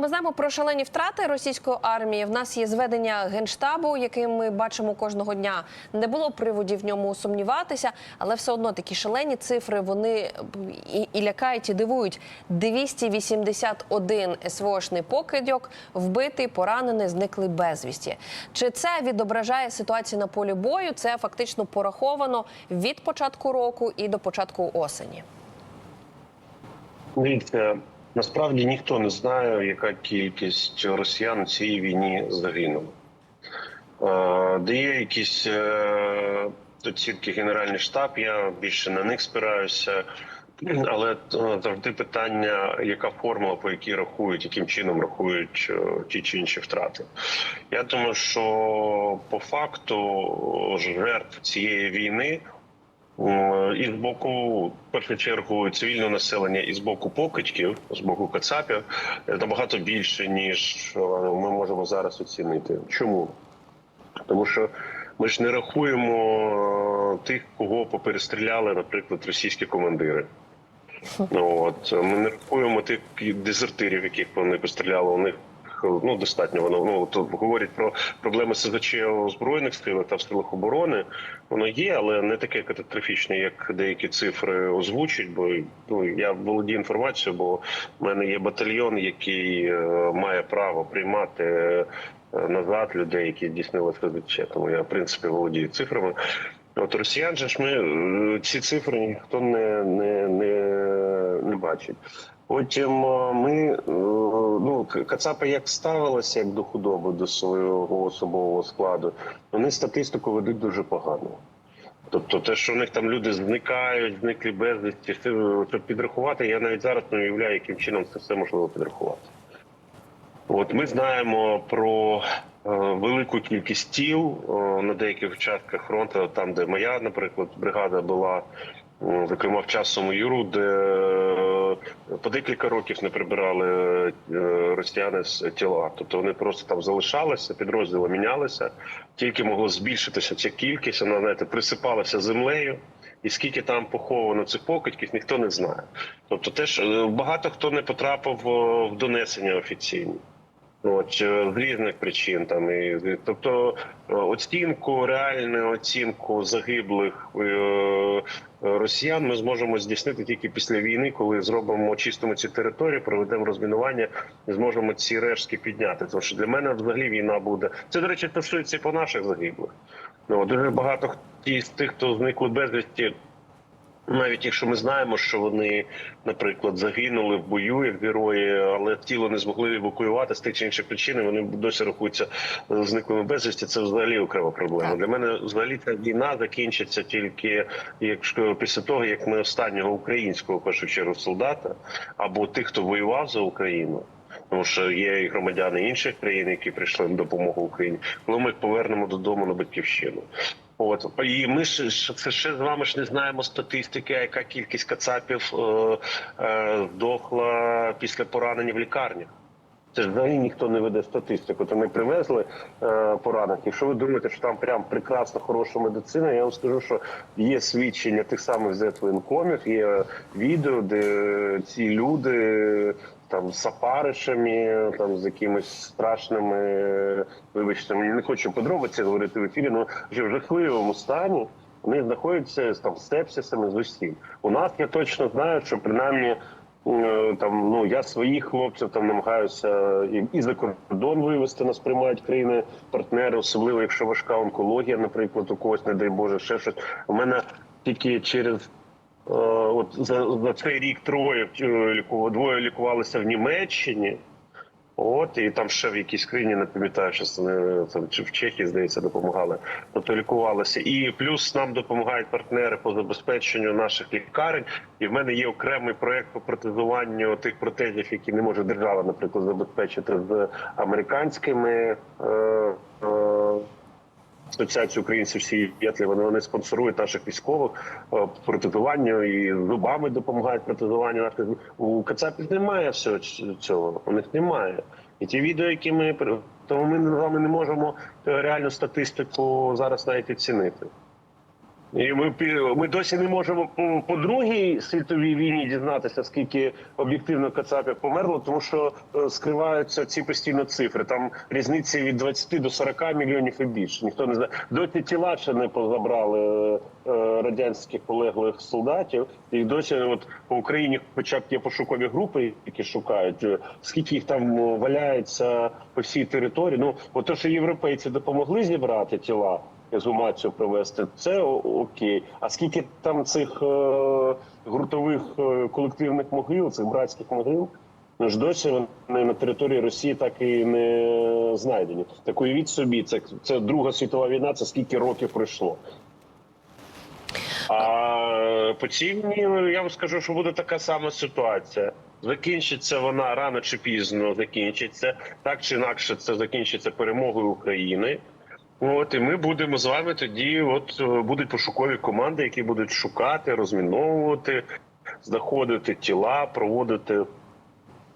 Ми знаємо про шалені втрати російської армії. В нас є зведення генштабу, який ми бачимо кожного дня. Не було приводів в ньому сумніватися, але все одно такі шалені цифри вони і, і лякають, і дивують. 281 СВОшний покидьок, вбитий, поранений, зникли безвісті. Чи це відображає ситуацію на полі бою? Це фактично пораховано від початку року і до початку осені. Дивіться, насправді ніхто не знає, яка кількість росіян у цій війні загинула. Е, Де є якісь е, оцінки Генеральний штаб, я більше на них спираюся. Але е, завжди питання, яка формула, по якій рахують, яким чином рахують ті чи інші втрати. Я думаю, що по факту жертв цієї війни і з боку, в першу чергу, цивільного населення, і з боку покидьків, з боку кацапів е, набагато більше ніж е, ми можемо зараз оцінити. Чому? Тому що ми ж не рахуємо е, тих, кого поперестріляли, наприклад, російські командири. От ми не рахуємо тих дезертирів, яких вони постріляли. У них ну достатньо воно ну то говорять про проблеми СЗЧ у збройних силах та в силах оборони. Воно є, але не таке катастрофічне, як деякі цифри озвучують. Бо ну я володію інформацією, бо в мене є батальйон, який е, має право приймати. е, Назад людей, які здійснили СЗЧ. Тому я в принципі володію цифрами. От росіян же ж ми е, ці цифри ніхто не, не, не, не бачить. Потім е, ми е, ну Кацапи як ставилися як до худоби до свого особового складу, вони статистику ведуть дуже погано. Тобто, те, що в них там люди зникають, зниклі безвісті, це підрахувати, я навіть зараз не уявляю, яким чином це все можливо підрахувати. От ми знаємо про е, велику кількість тіл на деяких участках фронту, там, де моя, наприклад, бригада була, зокрема в часому юру, де по декілька років не прибирали е, росіяни з тіла. Тобто вони просто там залишалися, підрозділи мінялися, тільки могло збільшитися ця кількість, вона знаєте, присипалася землею. І скільки там поховано цих покидьків, ніхто не знає. Тобто, теж е, багато хто не потрапив е, в донесення офіційні. От е, з різних причин там і тобто е, оцінку, реальну оцінку загиблих е, росіян ми зможемо здійснити тільки після війни, коли зробимо чистимо ці території, проведемо розмінування і зможемо ці рештки підняти. Тому що для мене взагалі війна буде. Це до речі, стосується по наших загиблих. Ну дуже багато з тих, хто зникли безвісті. Навіть якщо ми знаємо, що вони, наприклад, загинули в бою як герої, але тіло не змогли евакуювати з тих чи інших причин, вони досі рахуються зниклими безвісті. Це взагалі окрема проблема. Для мене взагалі ця війна закінчиться тільки якщо після того, як ми останнього українського першу чергу солдата або тих, хто воював за Україну. Тому що є і громадяни інших країн, які прийшли на допомогу Україні, коли ми повернемо додому на батьківщину. От і ми ж це ще з вами ж не знаємо статистики, яка кількість кацапів е, е, після поранення в лікарнях. Це ж взагалі ніхто не веде статистику. То ми привезли е, поранених. Якщо ви думаєте, що там прям прекрасна хороша медицина, я вам скажу, що є свідчення тих самих z воєнкомів, є відео, де ці люди там з сапаришами, там з якимись страшними, вибачте, мені не хочу подробиці говорити в ефірі, але в жахливому стані. Вони знаходяться там з сепсисами з усім. У нас я точно знаю, що принаймні там ну я своїх хлопців там намагаюся і, і за кордон вивезти. Нас приймають країни партнери, особливо якщо важка онкологія, наприклад, у когось, не дай Боже, ще щось. У мене тільки через Е, От за, за цей рік троє е, лікували, двоє лікувалися в Німеччині. От і там ще в якійсь країні не пам'ятаю, що це там чи в Чехії здається допомагали. Тобто лікувалися. І плюс нам допомагають партнери по забезпеченню наших лікарень. І в мене є окремий проект по протезуванню тих протезів, які не може держава, наприклад, забезпечити з американськими. Е, е, Асоціацію українців всі Єтлі, вони, вони спонсорують наших військових протезування і зубами допомагають протезуванню наших у Кацапів немає всього цього. У них немає. І ті відео, які ми тому ми з вами не можемо е, реальну статистику зараз навіть оцінити. І ми ми досі не можемо по, другій світовій війні дізнатися, скільки об'єктивно кацапів померло, тому що е, скриваються ці постійно цифри. Там різниці від 20 до 40 мільйонів і більше. Ніхто не знає. Досі тіла ще не позабрали е, радянських полеглих солдатів. І досі, от по Україні, хоча б є пошукові групи, які шукають, е, скільки їх там валяється по всій території. Ну, от те, що європейці допомогли зібрати тіла ексгумацію провести, це окей. А скільки там цих е, гуртових е, колективних могил, цих братських могил, ну ж досі вони на території Росії так і не знайдені. Так уявіть собі, це, це Друга світова війна, це скільки років пройшло. А по цій я вам скажу, що буде така сама ситуація. Закінчиться вона рано чи пізно закінчиться. Так чи інакше, це закінчиться перемогою України. От і ми будемо з вами тоді. От е, будуть пошукові команди, які будуть шукати, розміновувати, знаходити тіла, проводити.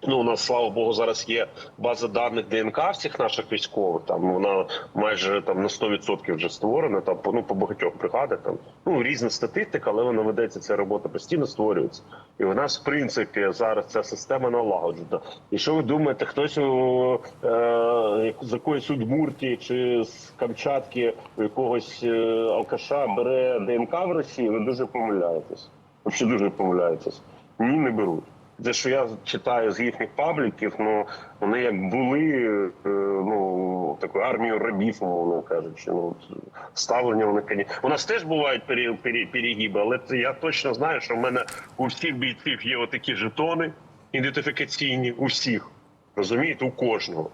Ну, у нас слава Богу, зараз є база даних ДНК всіх наших військових. Там вона майже там на 100% вже створена. Там ну по багатьох бригадах. Там ну різна статистика, але вона ведеться. Ця робота постійно створюється. І у нас, в принципі, зараз ця система налагоджена. І що ви думаєте, хтось у е, з якоїсь Удмуртії чи з Камчатки у якогось е, алкаша бере ДНК в Росії? Ви дуже помиляєтесь. Взагалі дуже помиляєтесь. Ні, не беруть. Те, що я читаю з їхніх пабліків, ну вони як були е, ну такою армією рабів, умовно кажучи. Ну ставлення вони коні. У нас теж бувають пері, пері, перегиби, але це я точно знаю, що в мене у всіх бійців є отакі жетони ідентифікаційні, у всіх розумієте, у кожного.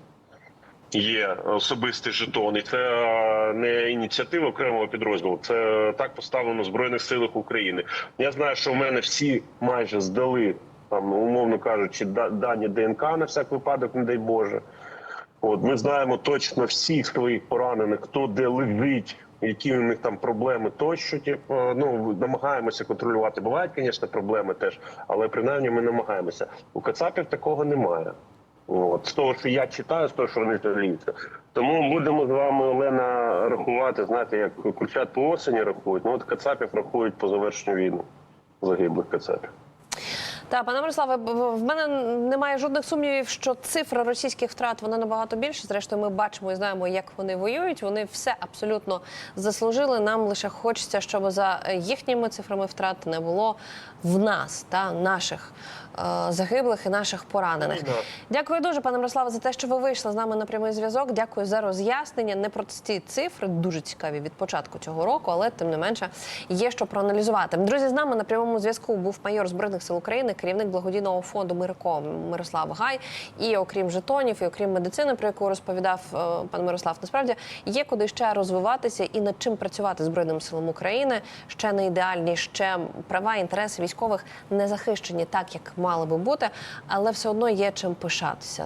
Є особистий жетон, і це е, не ініціатива окремого підрозділу. Це так поставлено в збройних силах України. Я знаю, що в мене всі майже здали там, умовно кажучи, дані ДНК на всяк випадок, не дай Боже. От ми знаємо точно всіх своїх поранених, хто де лежить, які у них там проблеми тощо. Типу, ну намагаємося контролювати. Бувають, звісно, проблеми теж, але принаймні ми намагаємося. У Кацапів такого немає. От з того, що я читаю, з того, що вони жаліються. Тому будемо з вами, Олена, рахувати. Знаєте, як курчат по осені рахують. Ну от Кацапів рахують по завершенню війни загиблих Кацапів. Та пане Мирославе, в мене немає жодних сумнівів, що цифра російських втрат вона набагато більше. Зрештою, ми бачимо і знаємо, як вони воюють. Вони все абсолютно заслужили. Нам лише хочеться, щоб за їхніми цифрами втрат не було в нас та наших е, загиблих і наших поранених. Ну, да. Дякую дуже, пане Мирославе, за те, що ви вийшли з нами на прямий зв'язок. Дякую за роз'яснення. Непрості цифри, дуже цікаві від початку цього року, але тим не менше є що проаналізувати. Друзі, з нами на прямому зв'язку був майор збройних сил України, керівник благодійного фонду Мирко Мирослав Гай. І окрім жетонів, і окрім медицини, про яку розповідав е, пан Мирослав, насправді є куди ще розвиватися і над чим працювати збройним силам України. Ще не ідеальні, ще права інтереси військових не захищені так, як мали би бути, але все одно є чим пишатися.